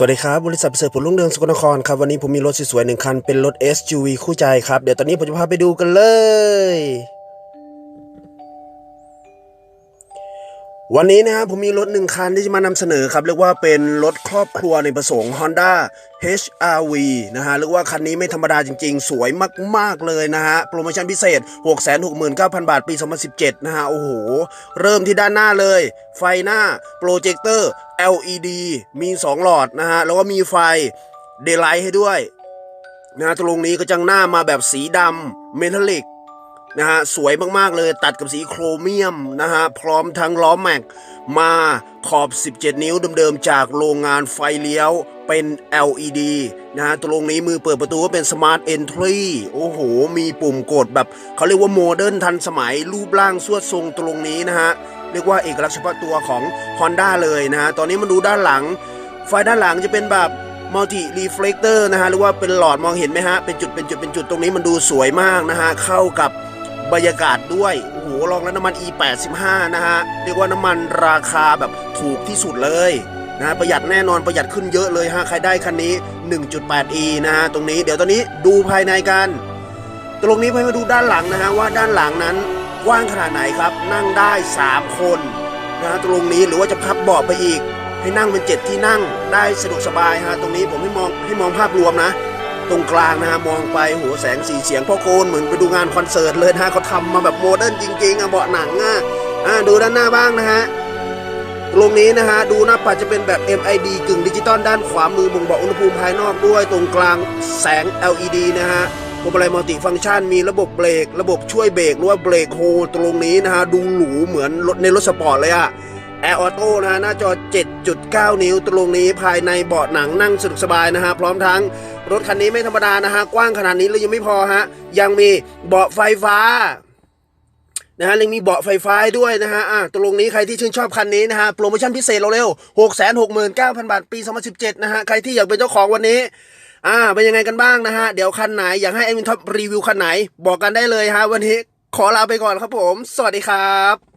สวัสดีครับ บริษัทเสริฐผลรุ่งเรืองสกลนครครับ วันนี้ผมมีรถสวยๆหนึ่งคัน เป็นรถ SUV คู่ใจครับ เดี๋ยวตอนนี้ผมจะพาไปดูกันเลย วันนี้นะครับผมมีรถหนึ่งคันที่จะมานำเสนอครับเรียกว่าเป็นรถครอบครัวในประสงค์ Honda HRV นะฮะเรียกว่าคันนี้ไม่ธรรมดาจริงๆ สวยมากๆเลยนะฮะโปรโมชั่นพิเศษ 669,000 บาทปี 2017 นะฮะโอ้โห เริ่มที่ด้านหน้าเลย ไฟหน้าโปรเจคเตอร์ LED มี 2 หลอดนะฮะแล้วก็มีไฟเด y l ไลท์ให้ด้วยนะฮะตรงนี้ก็จังหน้ามาแบบสีดำเมทัลลิก นะฮะสวยมากๆเลยตัดกับสีโครเมียมนะฮะพร้อมทั้งล้อแม็กมาขอบ 17 นิ้วเดิมๆจากโรงงานไฟเลี้ยวเป็น LED นะฮะตรงนี้มือเปิดประตูก็เป็น Smart Entry โอ้โห มีปุ่มกดแบบเขาเรียกว่าโมเดิร์นทันสมัยรูปร่างสวดทรงตรงนี้นะฮะ เรียกว่าเอกลักษณ์เฉพาะตัวของ Honda เลยนะฮะ ตอนนี้มาดูด้านหลัง ไฟด้านหลังจะเป็นแบบมัลติรีเฟลกเตอร์นะฮะ หรือว่าเป็นหลอดมองเห็นไหมฮะ เป็นจุดเป็นจุดเป็นจุดตรงนี้มันดูสวยมากนะฮะ เข้ากับ บรรยากาศด้วยโอ้โหลองแล้วน้ำมัน E85 นะฮะเรียกว่าน้ำมันราคาแบบถูกที่สุดเลยนะฮะประหยัดแน่นอนประหยัดขึ้นเยอะเลยฮะใครได้คันนี้ 1.8e นะฮะตรงนี้เดี๋ยวตอนนี้ดูภายในกัน ตรงนี้ไปมาดูด้านหลังนะฮะว่าด้านหลังนั้นกว้างขนาดไหนครับ นั่งได้ 3 คนนะฮะตรงนี้หรือว่าจะพับเบาะไปอีก ให้นั่งเป็นเจ็ดที่นั่งได้สะดวกสบายฮะตรงนี้ผมให้มองให้มองภาพรวมนะ ตรงกลางนะฮะมองไปโหแสงสีเสียงพ่อโกนเหมือนไปดูงานคอนเสิร์ตเลยนะฮะเขาทำมาแบบโมเดิร์นจริงๆอะเบาะหนังอะอ่าดูด้านหน้าบ้างนะฮะตรงนี้นะฮะดูหน้าปัดจะเป็นแบบ MID กึ่งดิจิตอลด้านขวามือบ่งบอกอุณหภูมิภายนอกด้วย ตรงกลางแสง LED นะฮะพวงมาลัยมัลติฟังก์ชันมีระบบเบรก ระบบช่วยเบรกหรือว่าเบรกโฮลตรงนี้นะฮะดูหรูเหมือนรถในรถสปอร์ตเลยอะ แอร์ออโต้นะฮะหน้าจอ 7.9 นิ้วตรงนี้ภายในเบาะหนังนั่งสะดวกสบายนะฮะ พร้อมทั้งรถคันนี้ไม่ธรรมดานะฮะ กว้างขนาดนี้แล้วยังไม่พอฮะ ยังมีเบาะไฟฟ้านะฮะยังมีเบาะไฟฟ้าด้วยนะฮะอะตรงนี้ใครที่ชื่นชอบคันนี้นะฮะ โปรโมชั่นพิเศษเราเร็วหกแสนหกหมื่นเก้าพันบาท ปี 2017 นะฮะ ใครที่อยากเป็นเจ้าของวันนี้ อ่า เป็นยังไงกันบ้างนะฮะ เดี๋ยวคันไหน อยากให้เอ็มวินท็อปรีวิวคันไหน บอกกันได้เลยฮะ วันนี้ขอลาไปก่อนครับผม สวัสดีครับ